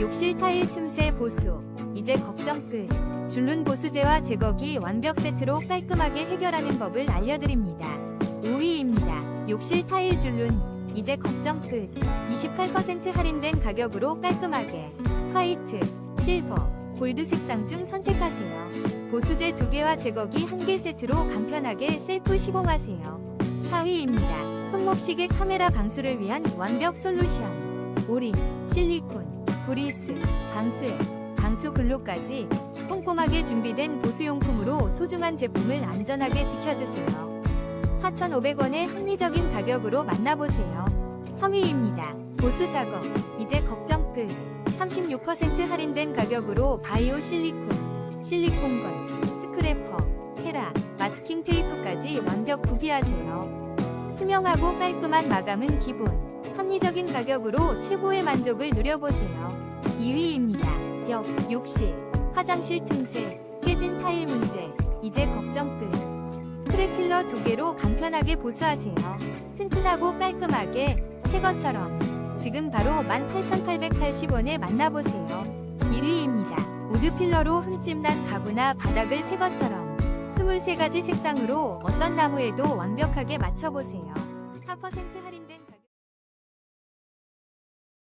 욕실 타일 틈새 보수. 이제 걱정 끝. 줄눈 보수제와 제거기 완벽 세트로 깔끔하게 해결하는 법을 알려드립니다. 5위입니다. 욕실 타일 줄눈. 이제 걱정 끝. 28% 할인된 가격으로 깔끔하게 화이트, 실버, 골드 색상 중 선택하세요. 보수제 2개와 제거기 1개 세트로 간편하게 셀프 시공하세요. 4위입니다. 손목시계 카메라 방수를 위한 완벽 솔루션. 오리, 실리콘, 브리스, 방수액, 방수 글루까지 꼼꼼하게 준비된 보수용품으로 소중한 제품을 안전하게 지켜주세요. 4,500원의 합리적인 가격으로 만나보세요. 3위입니다. 보수 작업. 이제 걱정 끝. 36% 할인된 가격으로 바이오 실리콘, 실리콘걸, 스크래퍼, 테라, 마스킹 테이프까지 완벽 구비하세요. 투명하고 깔끔한 마감은 기본. 합리적인 가격으로 최고의 만족을 누려보세요. 2위입니다. 벽, 욕실, 화장실 틈새, 깨진 타일 문제. 이제 걱정 끝. 크레필러 두 개로 간편하게 보수하세요. 튼튼하고 깔끔하게 새 것처럼 지금 바로 18,880원에 만나보세요. 1위입니다. 우드필러로 흠집난 가구나 바닥을 새 것처럼 23가지 색상으로 어떤 나무에도 완벽하게 맞춰보세요. 4% 할인된